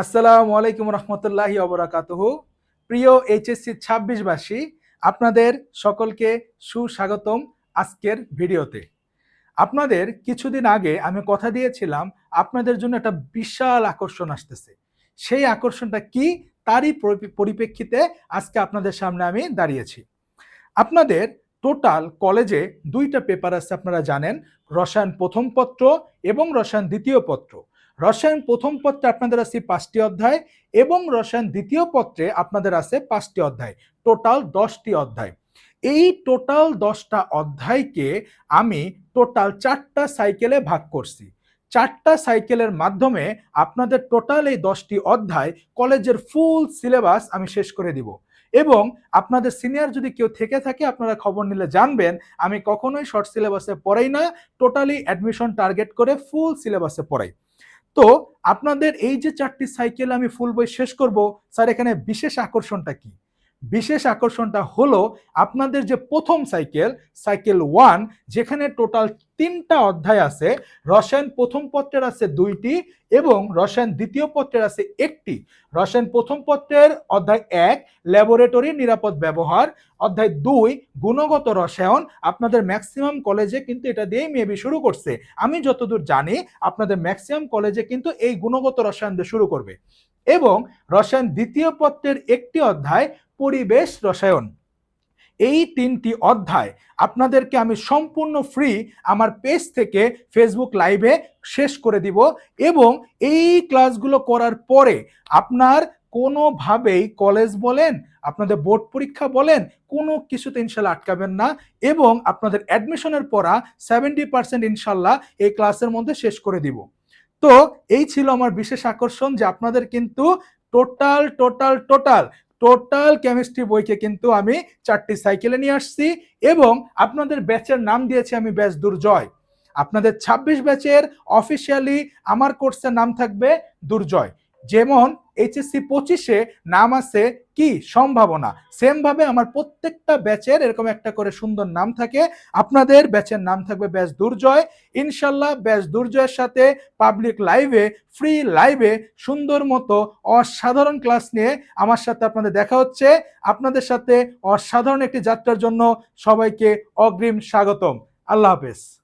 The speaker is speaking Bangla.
আসসালামু আলাইকুম রহমতুল্লাহি অবরাকাতহ প্রিয় এইচএসসি ছাব্বিশবাসী, আপনাদের সকলকে সুস্বাগতম আজকের ভিডিওতে। আপনাদের কিছুদিন আগে আমি কথা দিয়েছিলাম, আপনাদের জন্য একটা বিশাল আকর্ষণ আসতেছে। সেই আকর্ষণটা কি? তারই পরিপ্রেক্ষিতে আজকে আপনাদের সামনে আমি দাঁড়িয়েছি। আপনাদের টোটাল কলেজে দুইটা পেপার আছে, আপনারা জানেন। রসায়ন প্রথম পত্র এবং রসায়ন দ্বিতীয় পত্র। রসায়ন প্রথম পত্রে আপনাদের আছে পাঁচটি অধ্যায় এবং রসায়ন দ্বিতীয় পত্রে আপনাদের আছে পাঁচটি অধ্যায়, টোটাল দশটি অধ্যায়। এই টোটাল দশটা অধ্যায়কে আমি টোটাল চারটা সাইকেলে ভাগ করছি। চারটা সাইকেলের মাধ্যমে আপনাদের টোটাল এই দশটি অধ্যায় কলেজের ফুল সিলেবাস আমি শেষ করে দিব। এবং আপনাদের সিনিয়র যদি কেউ থেকে থাকে, আপনারা খবর নিলে জানবেন, আমি কখনোই শর্ট সিলেবাসে পড়াই না, টোটালি অ্যাডমিশন টার্গেট করে ফুল সিলেবাসে পড়াই। তো আপনাদের এই যে চারটি সাইকেল আমি ফুল বই শেষ করব, স্যার, এখানে বিশেষ আকর্ষণটা কি? বিশেষ আকর্ষণটা হলো আপনাদের যে প্রথম সাইকেল সাইকেল ওয়ান যেখানে টোটাল তিনটা অধ্যায় আছে। রসায়ন প্রথম পত্রের আছে দুইটি এবং রসায়ন দ্বিতীয় পত্রের আছে একটি। রসায়ন প্রথম পত্রের অধ্যায় এক ল্যাবরেটরি নিরাপদ ব্যবহার। অধ্যায় দুই, গুণগত রসায়ন। আপনাদের ম্যাক্সিমাম কলেজে কিন্তু এটা দিয়েই মেবি শুরু করছে। আমি যতদূর জানি, আপনাদের ম্যাক্সিমাম কলেজে কিন্তু এই গুণগত রসায়ন দিয়ে শুরু করবে। এবং রসায়ন দ্বিতীয় পত্রের একটি অধ্যায়, পরিবেশ রসায়ন। এই তিনটি অধ্যায় আপনাদেরকে আমি সম্পূর্ণ ফ্রি আমার পেজ থেকে ফেসবুক লাইভে শেষ করে দিব এবং এই ক্লাসগুলো করার পরে আপনার কোনোভাবেই কলেজ বলেন, আপনাদের বোর্ড পরীক্ষা বলেন, কোনো কিছুতে ইনশাল্লাহ আটকাবেন না এবং আপনাদের অ্যাডমিশনের পড়া সেভেন্টি পার্সেন্ট ইনশাল্লাহ এই ক্লাসের মধ্যে শেষ করে দিব। তো এই ছিল আমার বিশেষ আকর্ষণ যে আপনাদের কিন্তু total total total total chemistry বইকে কিন্তু আমি চারটি সাইকেলে নিয়ে আসছি এবং আপনাদের ব্যাচের নাম দিয়েছি আমি ব্যাচ দুর্জয়। আপনাদের ২৬ ব্যাচের অফিসিয়ালি আমার কোর্সের নাম থাকবে দুর্জয়। যেমন এইচএসসি পঁচিশে নাম আছে কি? সম্ভাবনা। সেম ভাবে আমার প্রত্যেকটা ব্যাচের এরকম একটা করে সুন্দর নাম থাকে। আপনাদের ব্যাচের নাম থাকবে ব্যাচ দুর্জয়। ইনশাল্লাহ ব্যাচ দুর্জয়ের সাথে পাবলিক লাইভে ফ্রি লাইভে সুন্দর মতো অসাধারণ ক্লাস নিয়ে আমার সাথে আপনাদের দেখা হচ্ছে। আপনাদের সাথে অসাধারণ একটি যাত্রার জন্য সবাইকে অগ্রিম স্বাগতম। আল্লাহ হাফেজ।